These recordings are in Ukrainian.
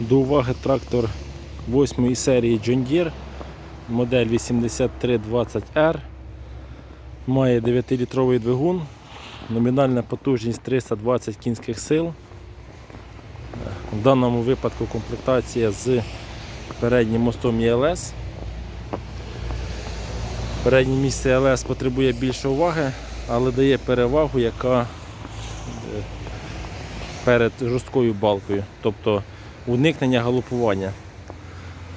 До уваги трактор 8 серії John Deere, модель 8320R. Має 9-літровий двигун, номінальна потужність 320 кінських сил. В даному випадку комплектація з переднім мостом ЄЛС. Переднє місце ЄЛС потребує більше уваги, але дає перевагу, яка е, перед жорсткою балкою, тобто уникнення галопування.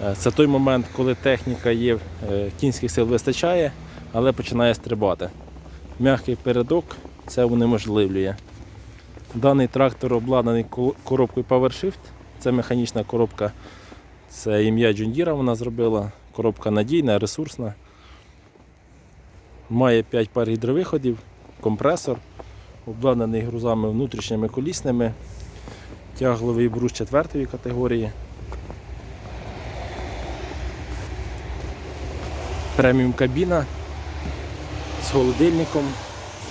Е, Це той момент, коли техніка є, е, кінських сил вистачає, але починає стрибати. М'який передок це унеможливлює. Даний трактор обладнаний коробкою PowerShift. Це механічна коробка, це ім'я Джундіра вона зробила. Коробка надійна, ресурсна. Має 5 пар гідровиходів, компресор, обладнаний грузами внутрішніми колісними, тягловий брус 4 категорії. Преміум кабіна з холодильником,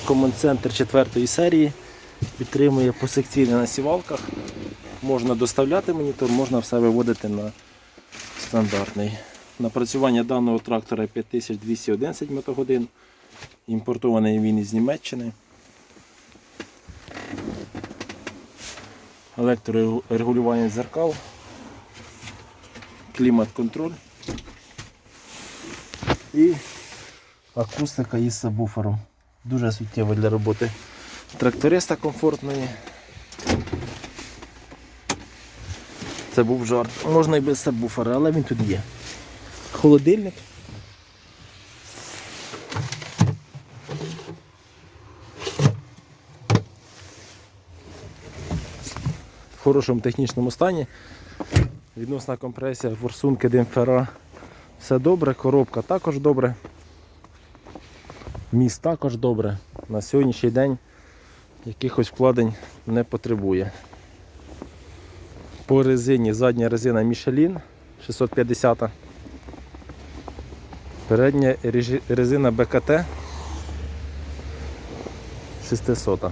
команд-центр 4 серії, підтримує посекційне на сівалках. Можна доставляти монітор, можна все виводити на стандартний. Напрацювання даного трактора 5211 мотогодин. Імпортований він із Німеччини. Електрорегулювання дзеркал, клімат-контроль і акустика із сабвуфером. Дуже суттєво для роботи тракториста комфортної. Це був жарт. Можна і без сабвуфера, але він тут є. Холодильник. Хорошому технічному стані. Відносна компресія, форсунки, демпфера. Все добре, коробка також добре. Міст також добре. На сьогоднішній день якихось вкладень не потребує. По резині задня резина Michelin 650. Передня резина БКТ 600.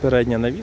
Передня навіс.